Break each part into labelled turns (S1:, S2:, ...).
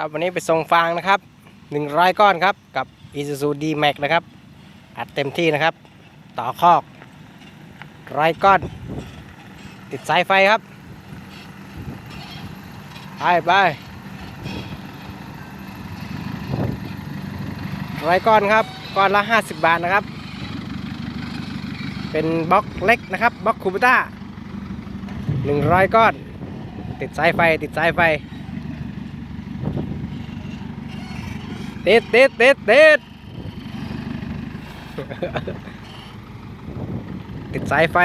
S1: ครับวันนี้ไปส่งฟางนะครับ 100 ก้อนครับ กับ Isuzu D-Max นะครับ อัดเต็มที่นะครับ ต่อคอกร้อยก้อน ติดสายไฟครับ ไปไปร้อยก้อนครับ ก้อนละ 50 บาทนะครับ เป็นบล็อกเล็กนะครับ บล็อกคูปต้า100 ก้อน ติดสายไฟ ติดสายไฟ ติดติดติดติดติดสายไฟ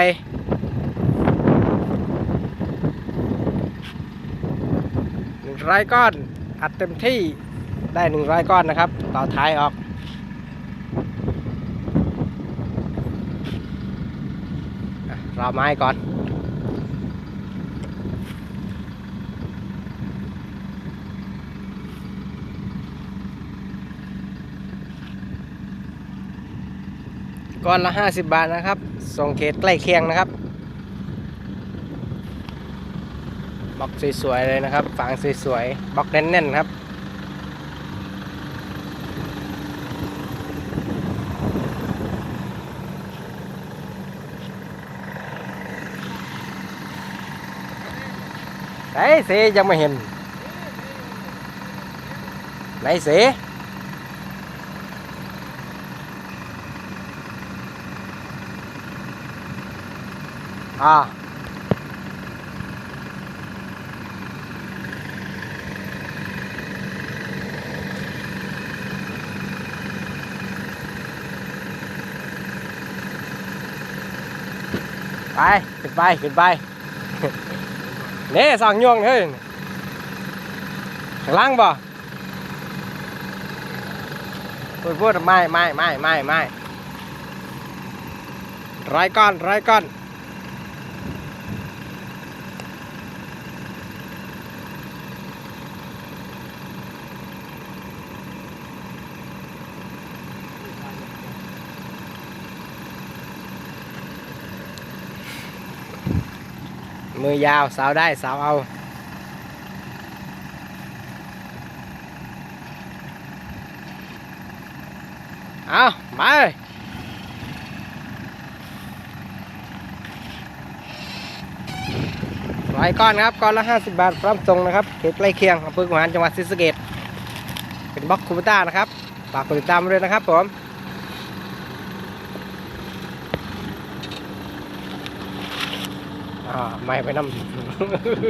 S1: หนึ่งร้อยก้อน อัดเต็มที่ได้หนึ่งร้อยก้อนนะครับ ต่อท้ายออกรอไม้ก่อน ก้อนละ 50 บาทนะครับ ส่งเขตใกล้เคียงนะครับบล็อกสวยๆเลยนะครับฝางสวยๆบล็อกแน่นๆครับ ไหนเสยังไม่เห็น ไหนเส อ่าไปขึ้นไปขึ้นไปเน่สองยวงเฮ้ยข้างล่างบ่พูดพูดไม่ไม่ไม่ไม่ไม่ร้อยก้อนร้อยก้อน มือยาวสาวได้สาวเอาเอาไปร้อยก้อนครับ ก้อนละ50 บาท พร้อมส่งนะครับเขตใกล้เคียงอำเภอกุหารจังหวัดศรีสะเกษเป็นบล็อกคูปต้านะครับ ฝากกดติดตามด้วยนะครับผม อ่าไม่ไปน้ำไปเรี